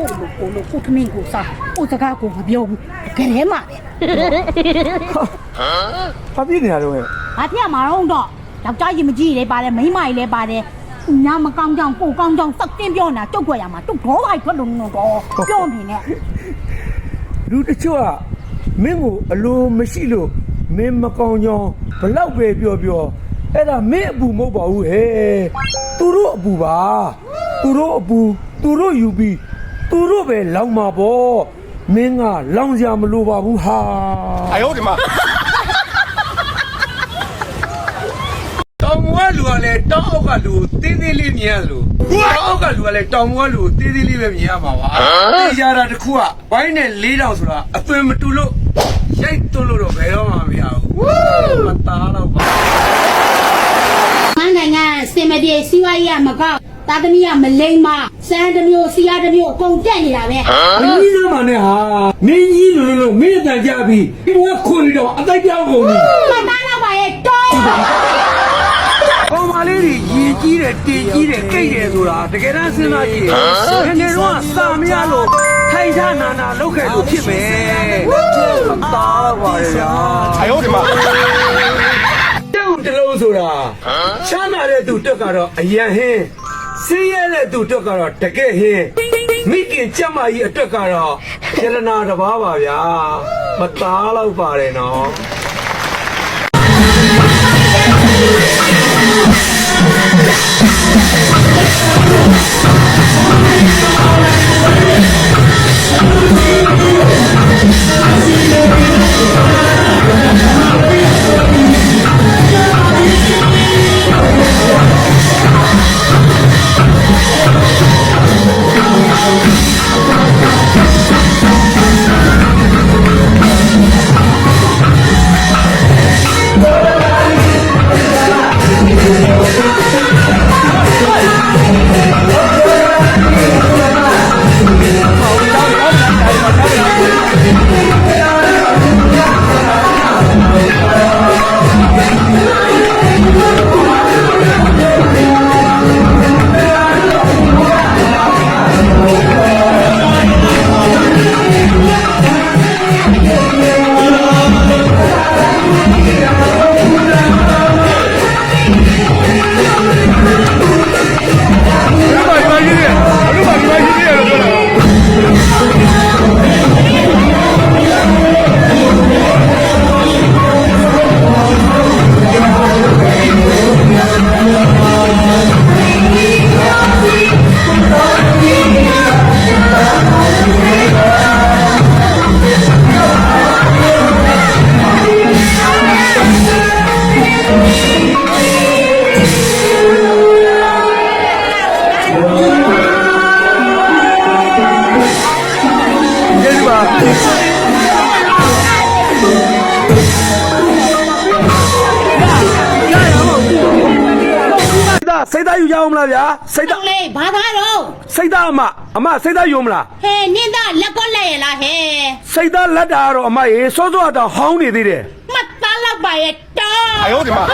ကိုလိုကိုလိုကိုထမင်းကိုစားကိုစကားကိုမပြောဘူးတကယ်ထဲမှာပဲဘာပြည့်နေတာတော့ဟဲ့ဘာဖြစ်မှာတော့တော့ယောက်ျားကြီးမကြီးလေပါတယ်မိန်းမကြီးလည်းပါတယ်ညာမကောင်းကြောင်ကိုကောင်းကြောင်စက်တင်းပြောနေတာတုတ်ခွက်ရမှာတုတ်တော့ဟိုက်ထွက်လို့တော့ပြောနေနဲ့လူတချို့ကမင်းကိုအလိုမရှိလို့မင်းမကောင်းကြောင်းဘလောက်ပဲပြောပြောအဲ့ဒါမင်းအပူမဟုတ်ပါဘူးဟဲ့သူတို့အပူပါသူတို့အပူသူတို့ယူပြီး သူတို့ပဲလောင်မှာပေါ့မင်းကလောင်စရာမလိုပါဘူးဟာ 哎呦我的妈！ တောင်မွားလူကလည်းတောင်အောက်ကလူကိုတင်းတင်းလေးမြင်ရလို့တောင်အောက်ကလူကလည်းတောင်မွားလူကိုတင်းတင်းလေးပဲမြင်ရမှာပါတေးကြတာတစ်ခုကဝိုင်းနဲ့၄တောင်ဆိုတာအသွင်မတူလို့ရိုက်သွန်းလို့တော့ဘယ်တော့မှမရဘူးမသားတော့ပါ မန်းနိုင်ငံစင်မပြေစီးပွားရေးကမကောက် သားသမီးကမလိမ့်မစမ်းတစ်မျိုးစီးရတစ်မျိုးအကုန်တက်နေတာပဲ မင်းကြီးစမ်းပါနဲ့ဟာမင်းကြီးလို့လို့မင်းအတန်ကြပြီဒီဘကခွန်နေတော့အတိုက်ပြောင်းကုန်ပြီ မသားတော့ပါရဲ့တော် ကောင်မလေးတွေရည်ကြီးတယ်တင်ကြီးတယ်ကိတ်တယ်ဆိုတာတကယ်တမ်းစဉ်းစားကြည့်ရင်ငယ်တော့စာမရလို့ထိုင်ထားနာနာလောက်ခဲ့လို့ဖြစ်မယ်မသားပါရဲ့ညာ 哎呦我的妈！ တုံတလုံးဆိုတာချမ်းသာတဲ့သူတက်ကတော့အယံဟင်း ဆင်းရဲတဲ့သူတက်ကတော့တကယ်ဟင်းမိခင်ကြက်မကြီးအတွက်ကတော့ယရနာတစ်ပါးပါဗျာမသားတော့ပါတယ်နော် ယူကြအောင်မလားဗျာစိတ်သားလေဘာသာတော့စိတ်သားအမအမစိတ်သားယူမလားဟဲ့နင်းသားလက်ကောလက်ရလားဟဲ့စိတ်သားလက်တာကတော့အမရေစောစောတော့ဟောင်းနေသေးတယ်မှတ်သားလောက်ပါရဲ့တော်အယောဒီမှာ